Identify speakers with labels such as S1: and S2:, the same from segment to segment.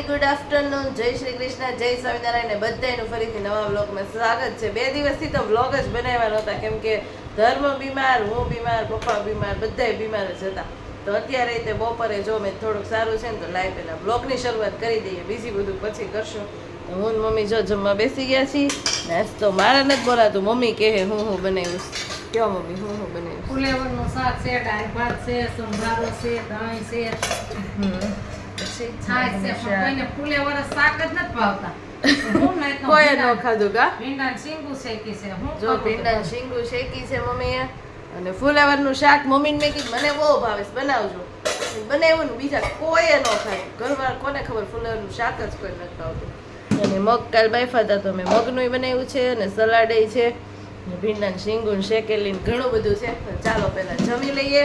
S1: જય શ્રી કૃષ્ણ જય સ્વામિનારાયણ બધાનું ફરીથી નવા બ્લોગમાં સ્વાગત છે. બે દિવસથી તો બ્લોગ જ બનાવ્યા નહોતા કેમ કે ધર્મ બીમાર હું બીમાર પપ્પા બીમાર બધાય બીમાર જ હતા. તો અત્યારે તે બપોરે જો મેં થોડુંક સારું છે ને તો લાઈવ પહેલા બ્લોગની શરૂઆત કરી દઈએ. બીજી બધું પછી કરશું. હું મમ્મી જો જમવા બેસી ગયા છીએ. નાસ્તો મારા નથી બોલાતું. મમ્મી કહે હું હું બનાવ્યું કયો મમ્મી? હું હું બનાવ્યું
S2: ફુલેવરનું શાક છે દાળ ભાત છે સંભારો છે દહીં છે.
S1: હમ.
S2: છાશ છે. પણ કોઈને ફુલેવર શાક જ નથી ભાવતા.
S1: કોઈ ન ખાધું કા?
S2: ભીંડાનું શીંગું શેકી છે. હું
S1: જો ભીંડા શીંગું શેકી છે મમ્મીએ. અને ફુલાવરનું શાક મમ્મીને મેં કીધું મને બહુ ભાવે છે, બનાવજો. બનાવ્યું ને બીજા કોઈએ ન ખાય. ઘરવાર કોને ખબર ફુલાવરનું શાક જ કોઈ નથી ખાવતું અને મગ કાલ બાફા હતા તો મેં મગનું બનાવ્યું છે અને સલાડ છે. ભીંડા શીંગું ને શેકેલી ને ઘણું બધું છે. ચાલો પહેલા જમી લઈએ.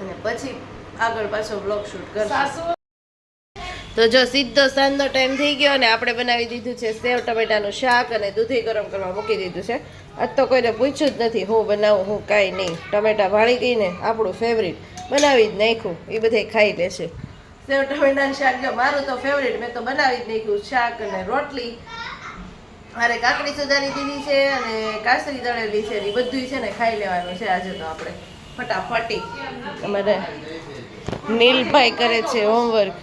S1: અને પછી આગળ પાછો બ્લોગ શૂટ કરશું. તો જો સીધો સાંજનો ટાઈમ થઈ ગયો અને આપણે બનાવી દીધું છે સેવ ટમેટાનું શાક અને દૂધી ગરમ કરવા મૂકી દીધું છે. આજ તો કોઈને પૂછ્યું જ નથી, હું બનાવું, હું કાંઈ નહીં. ટમેટા ભાળી ગઈને આપણું ફેવરિટ બનાવી જ નાખ્યું. એ બધે ખાઈ લેશે સેવ ટમેટાનું શાક જો મારું તો ફેવરિટ મેં તો બનાવી જ નાખ્યું શાક અને રોટલી. મારે કાકડી સુધારી દીધી છે અને કાસરી દળેલી છે એ બધું છે ને ખાઈ લેવાનું છે આજે તો આપણે. ફટાફટી. અમારે નીલભાઈ કરે છે હોમવર્ક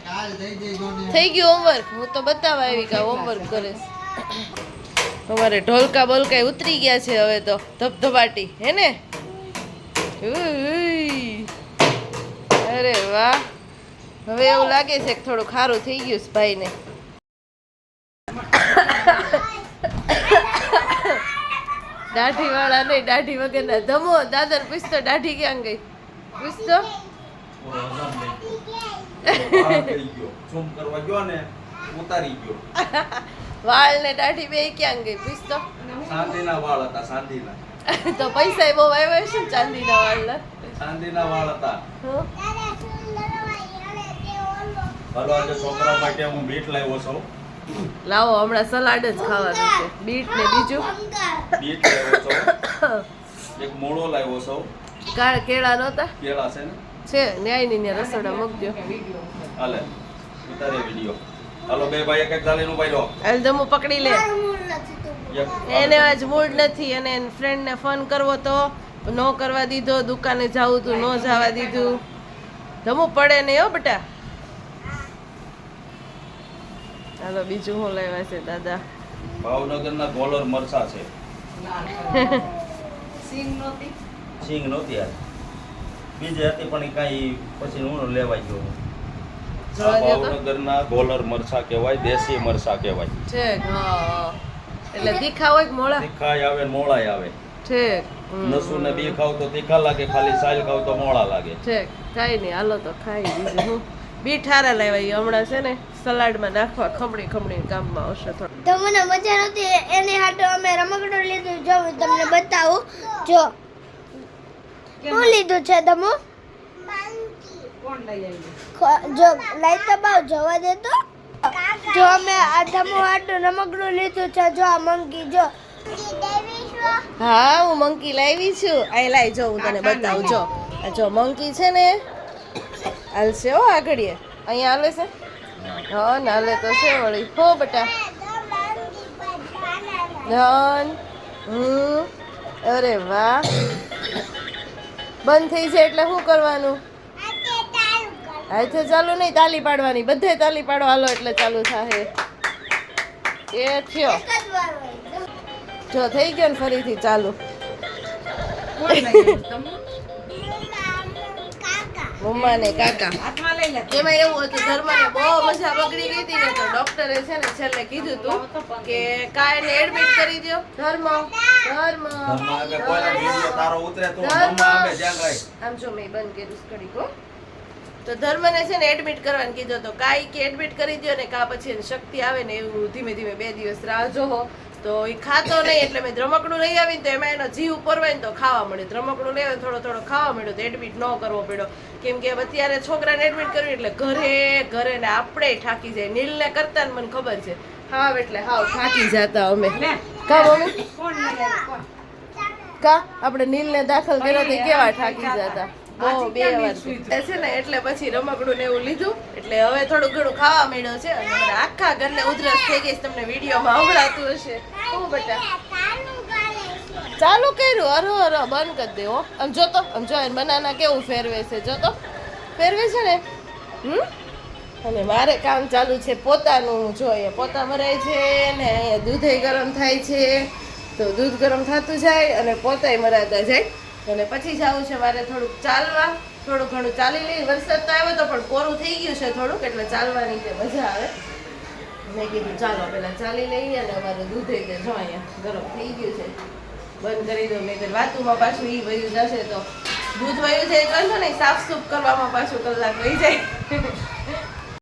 S1: થઈ ગયું હોમવર્ક હું તો બતાવવા આવી કે હોમવર્ક કરે છે. ઢોલકા બોલકા ઉતરી ગયા છે હવે તો, ધબધબાટી. હે ને? અરે વાહ. હવે એવું લાગે છે કે થોડું ખારું થઈ ગયું છે ભાઈને. દાઢી વાળા નહીં, દાઢી વગરના ધમો. દાદર પૂછતો, દાઢી ક્યાં ગઈ? પૂછતો. વાળ ને દાઢી બે ક્યાં ગઈ? પૂછતો
S3: ચાંદીના વાળ હતા ચાંદીના.
S1: તો પૈસા બહુ આવ્યા છે ચાંદીના વાળના?
S3: ચાંદીના વાળ હતા.
S1: હં?
S3: આજે છોકરા માટે હું બીટ લાવ્યો છું.
S1: લાવો હમણાં સલાડ જ ખાવાનું છે. બીટ ને બીજું?
S3: બીટ લાવ્યો છું. એક મોડો લાવ્યો છું.
S1: કાળ કેળા નહોતા?
S3: કેળા છે ને?
S1: છે ન્યાય ને રસોડા મૂકજો.
S3: હાલે ઉતારે વિડિયો હાલો બે ભાઈ એક એક ચાલીનું ભાઈ લો.
S1: હાલ ધમુ પકડી લે. એને આજ મૂડ નથી અને ફ્રેન્ડને ફોન કરવો તો નો કરવા દીધો દુકાને જાવું તું ન જવા દીધું. ધમુ પડે ને હો બેટા. હાલો બીજું શું લેવા છે દાદા?
S3: ભાવનગરના ગોલર મરસા છે.
S2: સિંગ નહોતી?
S3: સિંગ નહોતી યાર. બીજી હતી પણ ઈ કાંઈ પછી હું લેવાઈ ગયો. ભાવનગરના ગોલર મરસા કહેવાય દેશી મરસા કહેવાય.
S1: છે. એટલે તીખા હોય કે મોળા?
S3: તીખાય આવે મોળાય આવે.
S1: છે
S3: નસુ ને બી ખાવ તો તીખા લાગે ખાલી સાલ ખાવ તો મોળા લાગે.
S1: છે કાંઈ નહીં હાલો તો ખાઈ બીજું હું. બીટ હારા લેવા હમણાં છે ને સલાડમાં નાખવા ખમણી ખમણી કામમાં આવશે થોડું
S4: તો મને મજા નહોતી એની હાટો અમે રમકડું લીધું જો તમને બતાવું. જો શું લીધું છે તમે જો લાઈટ દબાવ જવા દે તો. જો અમે આ ધમો હાટું રમકડું લીધું છે જો આ મંકી જો.
S1: હા હું મંકી લાવી છું. અહીં લાઈ જો હું તને બતાવું જો. આ જો મંકી છે ને હાલશે હો આગળીએ અહીંયા હાલે છે? હા ને હાલે તો છે વળી. હો બટા. ધન હમ અરે વાહ. બંધ થઈ છે એટલે શું કરવાનું? હાથે ચાલુ નહીં તાલી પાડવાની. બધે તાલી પાડો. હાલો એટલે ચાલુ થાય એ થયો. જો થઈ ગયો ને ફરીથી ચાલુ. મમ્મા ને કાકા એમાં એવું હતું ધર્મને બહુ મજા બગડી ગઈ હતી ને તો ડોક્ટરે છે ને છેલ્લે કીધું હતું કે કાયને એડમિટ કરી દો ધર્મ ધર્મ ધર્મ. આમ જો મેં બંધ કર્યું ઘડીક તો તો ધર્મને છે ને એડમિટ કરવાનું કીધું તો કાંઈ કે એડમિટ કરી દો ને કા પછી શક્તિ આવે ને એવું ધીમે ધીમે બે દિવસ રાહ જોવો તો એ ખાતો નહીં એટલે મેં રમકડું લઈ આવીને તો એમાં એનો જીવ પરવાય ને તો ખાવા મળ્યું. રમકડું લઈ આવે થોડો થોડો ખાવા મળ્યો તો એડમિટ ન કરવો પડ્યો. કેમ કે અત્યારે છોકરાને એડમિટ કરવી એટલે ઘરે ઘરે ને આપણે થાકી જાય. નીલને કરતા ને મને ખબર છે. હાવ એટલે હાવ થાકી જતા અમે. કા મમ્મી? કા? આપણે નીલને દાખલ કર્યો તો કેવા થાકી જતા? બહુ બે વાર છે ને એટલે પછી રમકડું ને એવું લીધું. એટલે હવે થોડું ઘણું ખાવા મળ્યો છે અને આખા ઘરને ઉધરસ થઈ ગઈ. તમને વિડીયોમાં હવડાતું હશે. હું બેટા. ચાલુ કર્યું. અરો અરો, બંધ કરી દે, હો. આમ જોતો આમ જો બનાના કેવું ફેરવે છે જોતો ફેરવે છે ને? હમ? અને મારે કામ ચાલુ છે પોતાનું, જો અહીંયા પોતા ભરાય છે ને અહીંયા દૂધે ગરમ થાય છે. તો દૂધ ગરમ થતું જાય અને પોતાય મરાતા જાય. અને પછી જવું છે મારે થોડુંક ચાલવા. થોડું ઘણું ચાલી લઈ. વરસાદ તો આવ્યો તો પણ કોરું થઈ ગયું છે થોડુંક, એટલે ચાલવાની તે મજા આવે. મેં કીધું, ચાલો પેલા ચાલી લઈએ અને અમારું દૂધ તે જો અહીંયા ગરમ થઈ ગયું છે. બંધ કરી દો મેં કીધું વાતુમાં પાછું એ વયું જશે તો દૂધ વયું જાય વાંધો નહીં. સાફ સૂફ કરવામાં પાછું કલાક વહી જાય.